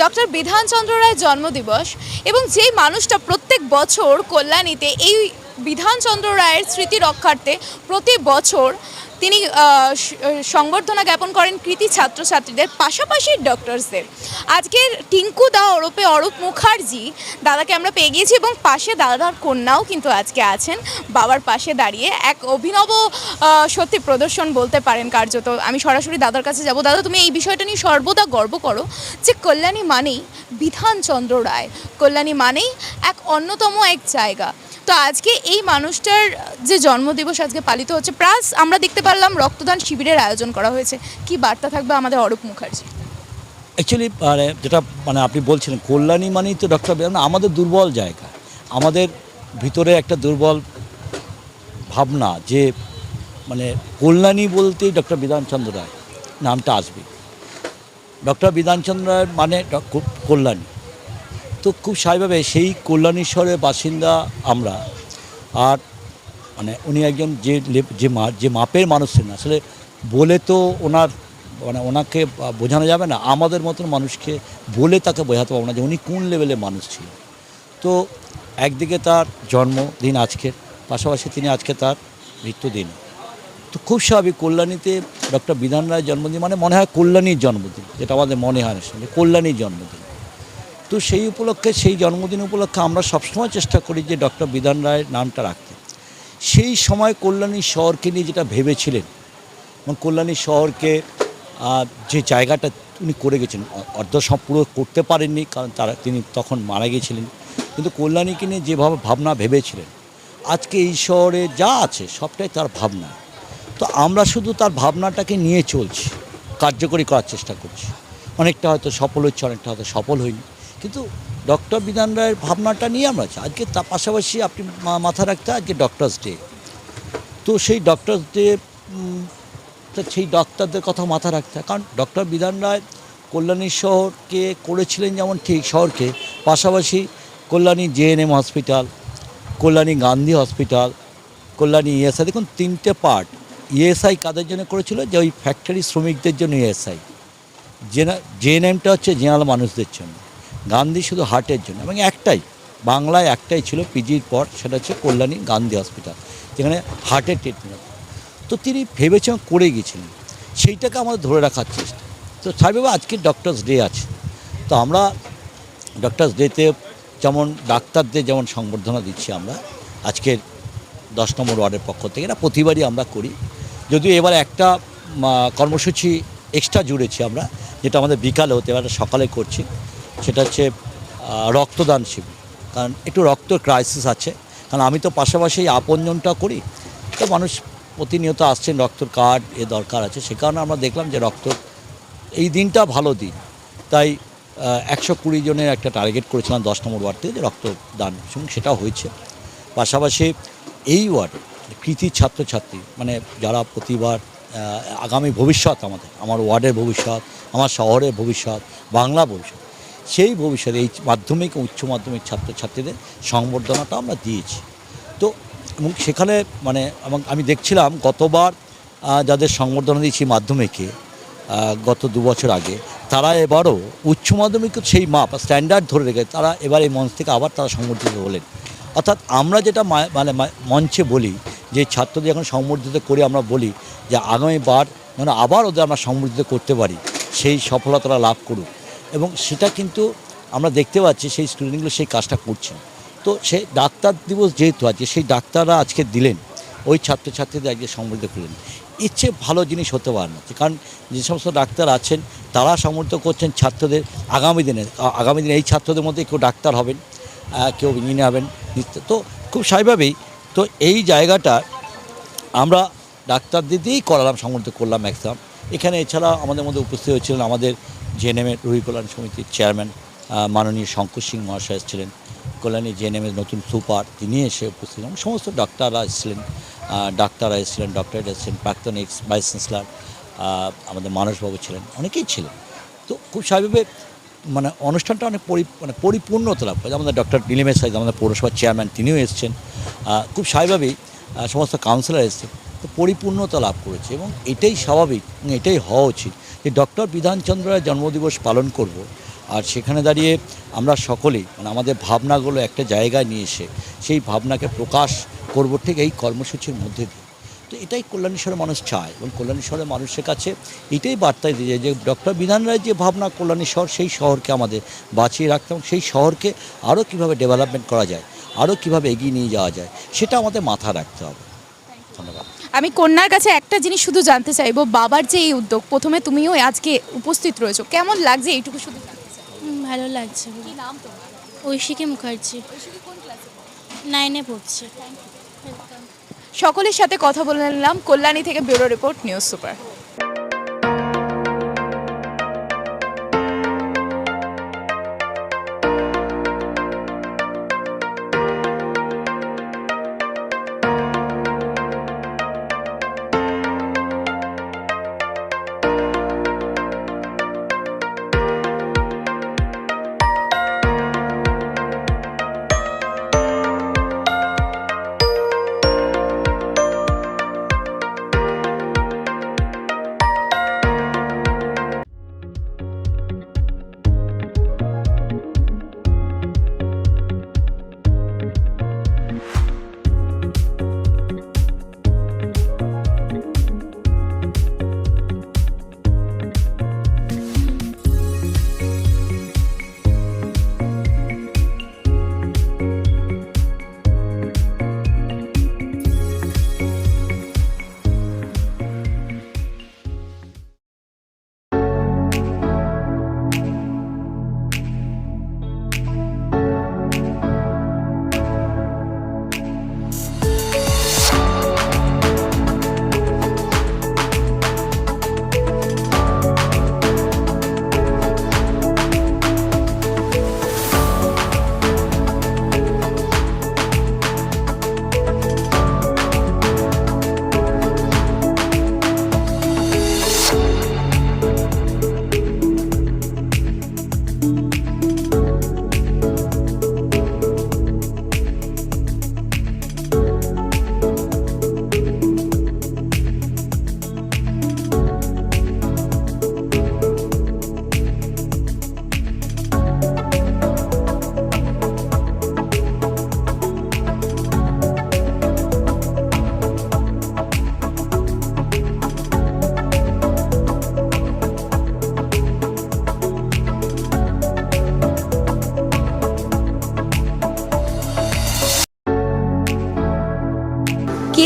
Doctor Bidhanchandra রায় জন্মদিবস এবং যেই মানুষটা প্রত্যেক বছর কল্যাণীতে এই বিধানচন্দ্র রায়ের স্মৃতি রক্ষার্থে প্রতি বছর তিনি সংবর্ধনা জ্ঞাপন করেন কৃতি ছাত্রছাত্রীদের পাশাপাশি ডক্টরসদের। আজকের টিঙ্কু দা ওরপে অরূপ মুখার্জি দাদাকে আমরা পেয়ে গিয়েছি এবং পাশে দাদার কন্যাও কিন্তু আজকে আছেন। বাবার পাশে দাঁড়িয়ে এক অভিনব সত্যি প্রদর্শন বলতে পারেন কার্যত। আমি সরাসরি দাদার কাছে যাব। দাদা, তুমি এই বিষয়টা নিয়ে সর্বদা গর্ব করো যে কল্যাণী মানেই বিধানচন্দ্র রায়। কল্যাণী মানেই এক অন্যতম এক জায়গা। তো আজকে এই মানুষটার যে জন্মদিবস আজকে পালিত হচ্ছে, প্লাস আমরা দেখতে পারলাম রক্তদান শিবিরের আয়োজন করা হয়েছে। কি বার্তা থাকবে আমাদের অরূপ মুখার্জি? অ্যাকচুয়ালি মানে যেটা মানে আপনি বলছিলেন, কল্যাণী মানেই তো ডক্টর আমাদের দুর্বল জায়গা। আমাদের ভিতরে একটা দুর্বল ভাবনা যে মানে কল্যাণী বলতেই ডক্টর বিধানচন্দ্র রায় নামটা আসবে। ডক্টর বিধানচন্দ্র রায় মানে কল্যাণী। তো খুব স্বাভাবিকভাবে সেই কল্যাণেশ্বরের বাসিন্দা আমরা। আর মানে উনি একজন যে যে মা, যে মাপের মানুষ ছিলেন, আসলে বলে তো ওনার মানে ওনাকে বোঝানো যাবে না, আমাদের মতন মানুষকে বলে তাকে বোঝাতে পারব না যে উনি কোন লেভেলের মানুষ ছিলেন। তো একদিকে তার জন্মদিন আজকের পাশাপাশি তিনি আজকে তার মৃত্যুদিন। তো খুব স্বাভাবিক কল্যাণীতে ডক্টর বিধান রায়ের জন্মদিন মানে মনে হয় কল্যাণীর জন্মদিন, যেটা আমাদের মনে হয় না, কল্যাণীর জন্মদিন। তো সেই উপলক্ষে, সেই জন্মদিন উপলক্ষে আমরা সবসময় চেষ্টা করি যে ডক্টর বিধান রায়ের নামটা রাখতে। সেই সময় কল্যাণী শহরকে নিয়ে যেটা ভেবেছিলেন, এবং কল্যাণী শহরকে যে জায়গাটা উনি করে গেছেন অর্ধ করতে পারেননি, কারণ তারা, তিনি তখন মারা গিয়েছিলেন কিন্তু কল্যাণীকে নিয়ে যেভাবে ভাবনা ভেবেছিলেন, আজকে এই শহরে যা আছে সবটাই তার ভাবনা। তো আমরা শুধু তার ভাবনাটাকে নিয়ে চলছি, কার্যকরী করার চেষ্টা করছি। অনেকটা হয়তো সফল হচ্ছে, অনেকটা হয়তো সফল হয়নি। কিন্তু ডক্টর বিধান রায়ের ভাবনাটা নিয়ে আমরা আছি। আজকে তার পাশাপাশি আপনি মা- মাথায় রাখতে আজকে ডক্টরস ডে তো সেই ডক্টরস ডে সেই ডাক্তারদের কথা মাথায় রাখতে হয়। কারণ ডক্টর বিধান রায় কল্যাণী শহরকে করেছিলেন যেমন ঠিক শহরকে, পাশাপাশি Kalyani JNM hospital Kalyani Gandhi hospital Kalyani ESI দেখুন তিনটে পার্ট ইএসআই কাদের জন্য করেছিল? যে ওই ফ্যাক্টরি শ্রমিকদের জন্য ইএসআই জেনা জেএনএমটা হচ্ছে জেনারেল মানুষদের জন্য। গান্ধী শুধু হার্টের জন্য, এবং একটাই, বাংলায় একটাই ছিল পিজির পর, সেটা হচ্ছে কল্যাণী গান্ধী হসপিটাল, যেখানে হার্টের ট্রিটমেন্ট তো তিনি ভেবেছেন করে গেছিলেন সেইটাকে আমাদের ধরে রাখার চেষ্টা। তো স্বাভাবিক আজকে ডক্টরস ডে আছে। তো আমরা ডক্টরস ডেতে যেমন ডাক্তারদের যেমন সংবর্ধনা দিচ্ছি আমরা, আজকের দশ নম্বর ওয়ার্ডের পক্ষ থেকে, এটা প্রতিবারই আমরা করি। যদিও এবার একটা কর্মসূচি এক্সট্রা জুড়েছি আমরা, যেটা আমাদের বিকালে হতে পারে, সকালে করছি। সেটা হচ্ছে রক্তদান শিবির। কারণ একটু রক্ত ক্রাইসিস আছে। কারণ আমি তো পাশাপাশি আপনজনটা করি। তো মানুষ প্রতিনিয়ত আসছেন, রক্তর কার্ড এ দরকার আছে। সে কারণে আমরা দেখলাম যে রক্ত এই দিনটা ভালো দিন। তাই একশো কুড়ি জনের একটা টার্গেট করেছিলাম দশ নম্বর ওয়ার্ড থেকে যে রক্তদান। এবং সেটাও হয়েছে। পাশাপাশি এই ওয়ার্ডে কৃতি ছাত্রছাত্রী মানে যারা প্রতিবার আগামী ভবিষ্যৎ আমাদের, আমার ওয়ার্ডের ভবিষ্যৎ, আমার শহরের ভবিষ্যৎ, বাংলা ভবিষ্যৎ সেই ভবিষ্যতে এই মাধ্যমিক উচ্চ মাধ্যমিক ছাত্রছাত্রীদের সংবর্ধনাটা আমরা দিয়েছি। তো এবং সেখানে মানে আমি দেখছিলাম গতবার যাদের সংবর্ধনা দিয়েছি মাধ্যমিকে গত দু বছর আগে, তারা এবারও উচ্চ মাধ্যমিক সেই মাপ স্ট্যান্ডার্ড ধরে রেখে তারা এবার এই মঞ্চ থেকে আবার তারা সংবর্ধিত হলেন। অর্থাৎ আমরা যেটা মানে মঞ্চে বলি, যে ছাত্রদের এখন সংবর্ধিত করে আমরা বলি যে আগামীবার মানে আবার ওদের আমরা সংবর্ধিত করতে পারি, সেই সফলতা লাভ করুক। এবং সেটা কিন্তু আমরা দেখতে পাচ্ছি, সেই স্টুডেন্টগুলো সেই কাজটা করছে। তো সে ডাক্তার দিবস যেহেতু আছে সেই ডাক্তাররা আজকে দিলেন, ওই ছাত্রছাত্রীদের আজকে সম্বর্ধিত করলেন। ইচ্ছে ভালো জিনিস হতে পারে না কারণ যে সমস্ত ডাক্তার আছেন, তারা সমর্থ করছেন ছাত্রদের আগামী দিনে আগামী দিনে এই ছাত্রদের মধ্যে কেউ ডাক্তার হবেন কেউ ইঞ্জিনিয়ার হবেন, নিত্য- তো খুব স্বাভাবিকভাবেই, তো এই জায়গাটা আমরা ডাক্তারদের দিয়েই করালাম, সমর্থিত করলাম ম্যাক্সিমাম এখানে এছাড়া আমাদের মধ্যে উপস্থিত হয়েছিলেন আমাদের জেএনএমের রুহি কল্যাণ সমিতির চেয়ারম্যান মাননীয় শঙ্কর সিং মহাশয় এসেছিলেন। কল্যাণী জেএনএমের নতুন সুপার তিনি এসে উপস্থিত এবং সমস্ত ডাক্তাররা এসেছিলেন ডাক্তাররা এসেছিলেন ডক্টর এসেছিলেন, প্রাক্তন এক্স ভাইস চ্যান্সেলার আমাদের মানসবাবু ছিলেন, অনেকেই ছিলেন। তো খুব স্বাভাবিক মানে অনুষ্ঠানটা অনেক পরি মানে পরিপূর্ণতা লাভ করে। আমাদের ডক্টর নীলিমেশ সাইজ আমাদের পৌরসভার চেয়ারম্যান তিনিও এসেছেন। খুব স্বাভাবিক সমস্ত কাউন্সিলর এসেছেন। তো পরিপূর্ণতা লাভ করেছে এবং এটাই স্বাভাবিক এটাই হওয়া উচিত যে ডক্টর বিধানচন্দ্র জন্মদিবস পালন করব। আর সেখানে দাঁড়িয়ে আমরা সকলেই মানে আমাদের ভাবনাগুলো একটা জায়গায় নিয়ে এসে সেই ভাবনাকে প্রকাশ করব ঠিক এই কর্মসূচির মধ্যে দিয়ে। তো এটাই কল্যাণেশ্বরের মানুষ চায় এবং কল্যাণেশ্বরের মানুষের কাছে এটাই বার্তায় দিয়ে যে ডক্টর বিধান রায়ের যে ভাবনা কল্যাণেশ্বর সেই শহরকে আমাদের বাঁচিয়ে রাখতে এবং সেই শহরকে আরও কীভাবে ডেভেলপমেন্ট করা যায়, আরও কীভাবে এগিয়ে নিয়ে যাওয়া যায়, সেটা আমাদের মাথা রাখতে হবে। ধন্যবাদ। আমি কন্যার কাছে একটা জিনিস শুধু জানতে চাইব বাবার যে এই উদ্যোগ প্রথমে তুমিও আজকে উপস্থিত রয়েছো। কেমন লাগছে এইটুকু শুধু ভালো লাগছে। কি নাম তোমার? ঐশিকে মুখার্জি। নাইনে পড়ছে। সকলের সাথে কথা বলে নিলাম। কল্যাণী থেকে bureau report news super.